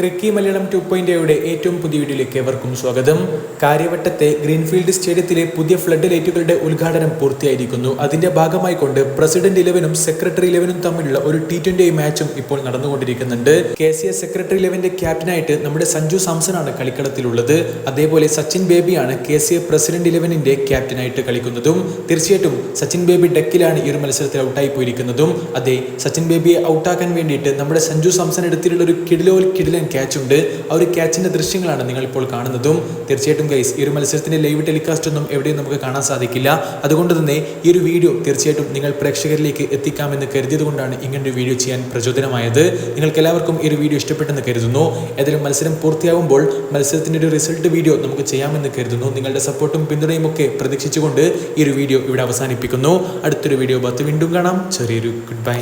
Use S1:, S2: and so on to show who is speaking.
S1: ക്രിക്കി Malayalam two point എയുടെ ഏറ്റവും പുതിയ വീഡിയോയിലേക്ക് ഏവർക്കും സ്വാഗതം. കാര്യവട്ടത്തെ ഗ്രീൻഫീൽഡ് സ്റ്റേഡിയത്തിലെ പുതിയ ഫ്ലഡ് ലൈറ്റുകളുടെ ഉദ്ഘാടനം പൂർത്തിയായിരിക്കുന്നു. അതിന്റെ ഭാഗമായി കൊണ്ട് പ്രസിഡന്റ് ഇലവനും സെക്രട്ടറി ഇലവനും തമ്മിലുള്ള ഒരു ടി ട്വന്റി മാച്ചും ഇപ്പോൾ നടന്നുകൊണ്ടിരിക്കുന്നുണ്ട്. കെ സി എസ് സെക്രട്ടറി ഇലവന്റെ ക്യാപ്റ്റനായിട്ട് നമ്മുടെ സഞ്ജു സാംസണാണ് കളിക്കളത്തിലുള്ളത്. അതേപോലെ സച്ചിൻ ബേബിയാണ് കെ സി എ പ്രസിഡന്റ് ഇലവനിന്റെ ക്യാപ്റ്റനായിട്ട് കളിക്കുന്നതും. തീർച്ചയായിട്ടും സച്ചിൻ ബേബി ഡെക്കിലാണ് ഈ ഒരു മത്സരത്തിൽ ഔട്ടായി പോയിരിക്കുന്നതും. അതെ സച്ചിൻ ബേബിയെ ഔട്ടാക്കാൻ വേണ്ടിയിട്ട് നമ്മുടെ സഞ്ജു സാംസൺ എടുത്തിട്ടുള്ള ഒരു കിടിലോൽ കിടിലൻ ക്യാച്ച് ഉണ്ട്. ആ ഒരു ക്യാച്ചിന്റെ ദൃശ്യങ്ങളാണ് നിങ്ങൾ ഇപ്പോൾ കാണുന്നതും. തീർച്ചയായിട്ടും ഗൈസ് ഈ ഒരു മത്സരത്തിന്റെ ലൈവ് ടെലികാസ്റ്റ് ഒന്നും എവിടെയും നമുക്ക് കാണാൻ സാധിക്കില്ല. അതുകൊണ്ട് തന്നെ ഈ ഒരു വീഡിയോ തീർച്ചയായിട്ടും നിങ്ങൾ പ്രേക്ഷകരിലേക്ക് എത്തിക്കാമെന്ന് കരുതിയത് കൊണ്ടാണ് ഇങ്ങനൊരു വീഡിയോ ചെയ്യാൻ പ്രചോദനമായത്. നിങ്ങൾക്ക് എല്ലാവർക്കും ഈ ഒരു വീഡിയോ ഇഷ്ടപ്പെട്ടെന്ന് കരുതുന്നു. ഏതെങ്കിലും മത്സരം പൂർത്തിയാവുമ്പോൾ മത്സരത്തിന്റെ ഒരു റിസൾട്ട് വീഡിയോ നമുക്ക് ചെയ്യാമെന്ന് കരുതുന്നു. നിങ്ങളുടെ സപ്പോർട്ടും പിന്തുണയും ഒക്കെ പ്രതീക്ഷിച്ചുകൊണ്ട് ഈ ഒരു വീഡിയോ ഇവിടെ അവസാനിപ്പിക്കുന്നു. അടുത്തൊരു വീഡിയോ പത്ത് വീണ്ടും കാണാം. ചെറിയൊരു ഗുഡ് ബൈ